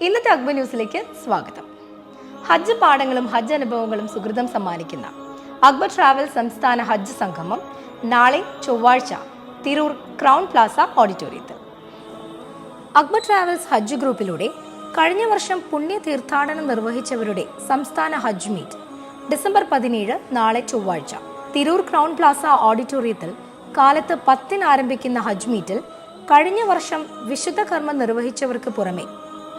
അക്ബർ ന്യൂസിലേക്ക് സ്വാഗതം. ഹജ്ജ് പാഠങ്ങളും ഹജ്ജ് അനുഭവങ്ങളും സുഹൃതം സമ്മാനിക്കുന്ന അക്ബർ ട്രാവൽ സംസ്ഥാന ഹജ്ജ് സംഗമം നാളെ ചൊവ്വാഴ്ച തിരൂർ ക്രൗൺ പ്ലാസ ഓഡിറ്റോറിയത്തിൽ. അക്ബർ ട്രാവൽസ് ഹജ്ജ് ഗ്രൂപ്പിലൂടെ കഴിഞ്ഞ വർഷം പുണ്യ തീർത്ഥാടനം നിർവഹിച്ചവരുടെ സംസ്ഥാന ഹജ്ജ് മീറ്റ് ഡിസംബർ പതിനേഴ് നാളെ ചൊവ്വാഴ്ച തിരൂർ ക്രൗൺ പ്ലാസ ഓഡിറ്റോറിയത്തിൽ കാലത്ത് പത്തിന് ആരംഭിക്കുന്ന ഹജ്ജ് മീറ്റിൽ കഴിഞ്ഞ വർഷം വിശുദ്ധ കർമ്മം നിർവഹിച്ചവർക്ക് പുറമെ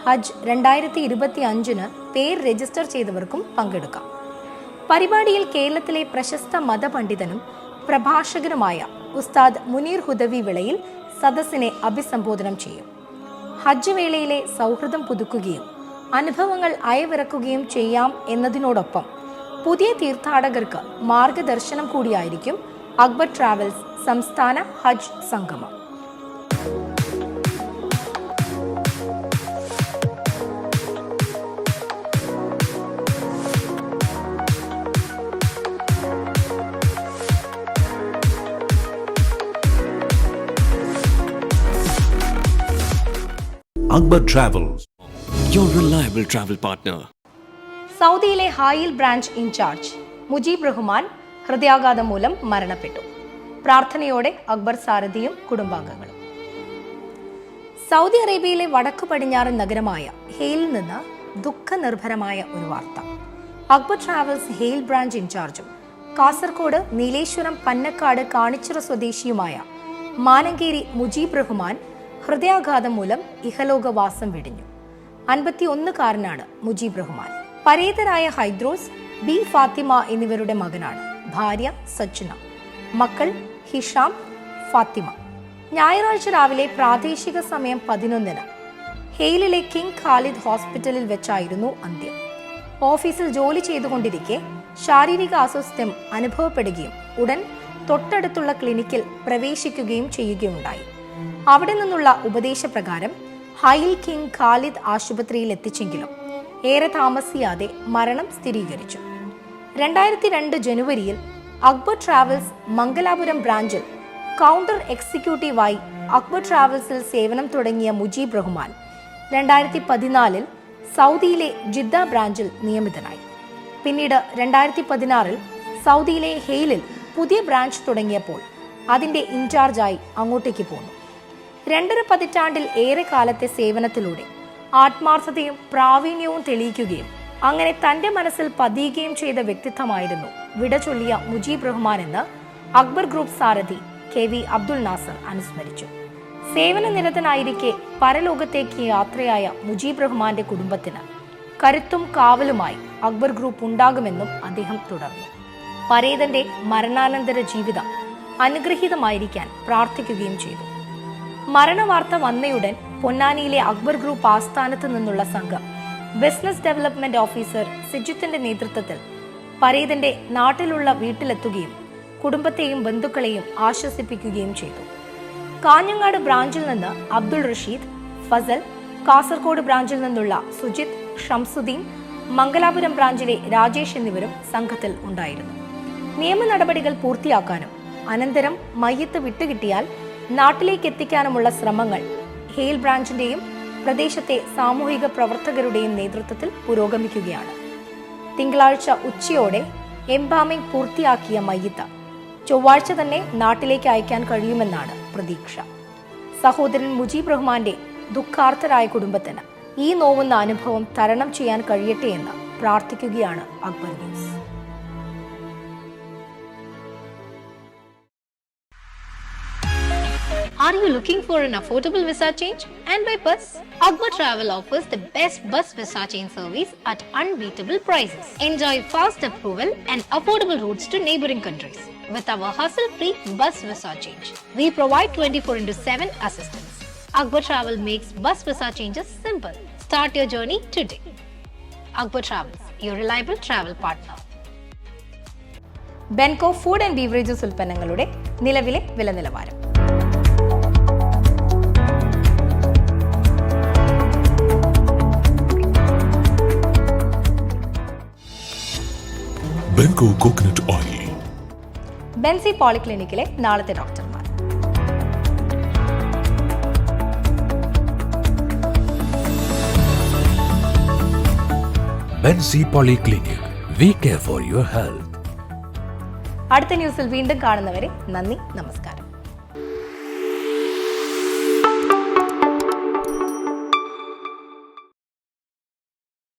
ഹജ്ജ് രണ്ടായിരത്തി ഇരുപത്തി അഞ്ചിന് പേര് രജിസ്റ്റർ ചെയ്തവർക്കും പങ്കെടുക്കാം. പരിപാടിയിൽ കേരളത്തിലെ പ്രശസ്ത മതപണ്ഡിതനും പ്രഭാഷകനുമായ ഉസ്താദ് മുനീർ ഹുദവി വിളയിൽ സദസ്സിനെ അഭിസംബോധനം ചെയ്യും. ഹജ്ജ് വേളയിലെ സൗഹൃദം പുതുക്കുകയും അനുഭവങ്ങൾ അയവിറക്കുകയും ചെയ്യാം എന്നതിനോടൊപ്പം പുതിയ തീർത്ഥാടകർക്ക് മാർഗദർശനം കൂടിയായിരിക്കും അക്ബർ ട്രാവൽസ് സംസ്ഥാന ഹജ്ജ് സംഗമം. Akbar Travels. your reliable travel partner. സൗദിയിലെ ഹായിൽ ബ്രാഞ്ച് ഇൻചാർജ് മുജീബ് റഹ്മാൻ ഹൃദയാഘാതം മൂലം മരണപ്പെട്ടു പ്രാർത്ഥനയോടെ അക്ബർ സാരഥിയും കുടുംബാംഗങ്ങളും സൗദി അറേബ്യയിലെ വടക്കു പടിഞ്ഞാറൻ നഗരമായ ഹെയിലിൽ നിന്ന് ദുഃഖനിർഭരമായ ഒരു വാർത്ത അക്ബർ ട്രാവൽസ് ഹെയിൽ ബ്രാഞ്ച് ഇൻചാർജും കാസർഗോഡ് നീലേശ്വരം പന്നക്കാട് കാണിച്ചിറ സ്വദേശിയുമായ മാനങ്കേരി മുജീബ് റഹ്മാൻ ഹൃദയാഘാതം മൂലം ഇഹലോകവാസം വെടിഞ്ഞു. അൻപത്തിയൊന്നുകാരനാണ് മുജീബ് റഹ്മാൻ. പരേതരായ ഹൈദ്രോസ് ബി ഫാത്തിമ എന്നിവരുടെ മകനാണ് ഭാര്യ സജ്ന മക്കൾ ഹിഷാം ഫാത്തിമ. ഞായറാഴ്ച രാവിലെ പ്രാദേശിക സമയം പതിനൊന്നിന് ഹെയിലിലെ കിങ് ഖാലിദ് ഹോസ്പിറ്റലിൽ വെച്ചായിരുന്നു അന്ത്യം. ഓഫീസിൽ ജോലി ചെയ്തുകൊണ്ടിരിക്കെ ശാരീരിക അസ്വസ്ഥ്യം അനുഭവപ്പെടുകയും ഉടൻ തൊട്ടടുത്തുള്ള ക്ലിനിക്കിൽ പ്രവേശിക്കുകയും ചെയ്യുകയുണ്ടായി അവിടെ നിന്നുള്ള ഉപദേശപ്രകാരം ഹൈൽ കിങ് ഖാലിദ് ആശുപത്രിയിൽ എത്തിച്ചെങ്കിലും ഏറെ താമസിയാതെ മരണം സ്ഥിരീകരിച്ചു. രണ്ടായിരത്തി രണ്ട് ജനുവരിയിൽ അക്ബർ ട്രാവൽസ് മംഗലാപുരം ബ്രാഞ്ചിൽ കൗണ്ടർ എക്സിക്യൂട്ടീവായി അക്ബർ ട്രാവൽസിൽ സേവനം തുടങ്ങിയ മുജീബ് റഹ്മാൻ രണ്ടായിരത്തി പതിനാലിൽ സൗദിയിലെ ജിദ്ദ ബ്രാഞ്ചിൽ നിയമിതനായി. പിന്നീട് രണ്ടായിരത്തി പതിനാറിൽ സൗദിയിലെ ഹെയിലിൽ പുതിയ ബ്രാഞ്ച് തുടങ്ങിയപ്പോൾ അതിന്റെ ഇൻചാർജായി അങ്ങോട്ടേക്ക് പോന്നു. രണ്ടര പതിറ്റാണ്ടിൽ ഏറെ കാലത്തെ സേവനത്തിലൂടെ ആത്മാർത്ഥതയും പ്രാവീണ്യവും തെളിയിക്കുകയും അങ്ങനെ തന്റെ മനസ്സിൽ പതിയുകയും ചെയ്ത വ്യക്തിത്വമായിരുന്നു വിട ചൊല്ലിയ മുജീബ് റഹ്മാൻ എന്ന് അക്ബർ ഗ്രൂപ്പ് സാരഥി കെ വി അബ്ദുൾ നാസർ അനുസ്മരിച്ചു. സേവന നിരതനായിരിക്കെ പരലോകത്തേക്ക് യാത്രയായ മുജീബ് റഹ്മാന്റെ കുടുംബത്തിന് കരുത്തും കാവലുമായി അക്ബർ ഗ്രൂപ്പ് ഉണ്ടാകുമെന്നും അദ്ദേഹം തുടർന്നു. പരേതന്റെ മരണാനന്തര ജീവിതം അനുഗ്രഹീതമായിരിക്കാൻ പ്രാർത്ഥിക്കുകയും ചെയ്തു. മരണവാർത്ത വന്നയുടൻ പൊന്നാനിയിലെ അക്ബർ ഗ്രൂപ്പ് ആസ്ഥാനത്ത് നിന്നുള്ള സംഘം. ബിസിനസ് ഡെവലപ്മെന്റ് ഓഫീസർ സിജിത്തിന്റെ നേതൃത്വത്തിൽ പരീതന്റെ നാട്ടിലുള്ള വീട്ടിലെത്തുകയും കുടുംബത്തെയും ബന്ധുക്കളെയും ആശ്വസിപ്പിക്കുകയും ചെയ്തു. കാഞ്ഞങ്ങാട് ബ്രാഞ്ചിൽ നിന്ന് അബ്ദുൾ റഷീദ് ഫസൽ കാസർഗോഡ് ബ്രാഞ്ചിൽ നിന്നുള്ള സുജിത് ഷംസുദ്ദീൻ മംഗലാപുരം ബ്രാഞ്ചിലെ രാജേഷ് എന്നിവരും സംഘത്തിൽ ഉണ്ടായിരുന്നു. നിയമ നടപടികൾ പൂർത്തിയാക്കാനും അനന്തരം മയ്യത്ത് വിട്ടുകിട്ടിയാൽ നാട്ടിലേക്ക് എത്തിക്കാനുമുള്ള ശ്രമങ്ങൾ ഹെയിൽ ബ്രാഞ്ചിന്റെയും പ്രദേശത്തെ സാമൂഹിക പ്രവർത്തകരുടെയും നേതൃത്വത്തിൽ പുരോഗമിക്കുകയാണ്. തിങ്കളാഴ്ച ഉച്ചയോടെ എംബാമിംഗ് പൂർത്തിയാക്കിയ മയ്യത്ത് ചൊവ്വാഴ്ച തന്നെ നാട്ടിലേക്ക് അയക്കാൻ കഴിയുമെന്നാണ് പ്രതീക്ഷ. സഹോദരൻ മുജീബ് റഹ്മാന്റെ ദുഃഖാർത്ഥരായ കുടുംബത്തിന് ഈ നോവുന്ന അനുഭവം തരണം ചെയ്യാൻ കഴിയട്ടെ എന്ന് പ്രാർത്ഥിക്കുകയാണ് Akbar news. Are you looking for an affordable visa change and by bus? Akbar Travel offers the best bus visa change service at unbeatable prices. Enjoy fast approval and affordable routes to neighboring countries. With our hassle-free bus visa change, we provide 24 into 7 assistance. Akbar Travel makes bus visa changes simple. Start your journey today. Akbar Travels, your reliable travel partner. Benco food and beverages ഉൽപ്പന്നങ്ങളുടെ നിലവിലെ വില നിലവാരം Benko Coconut Oil. Benzy polyclinic നാളത്തെ ഡോക്ടർമാർ Benzi Polyclinic. We care for your health. അടുത്ത ന്യൂസിൽ വീണ്ടും കാണുന്നവരെ നന്ദി നമസ്കാരം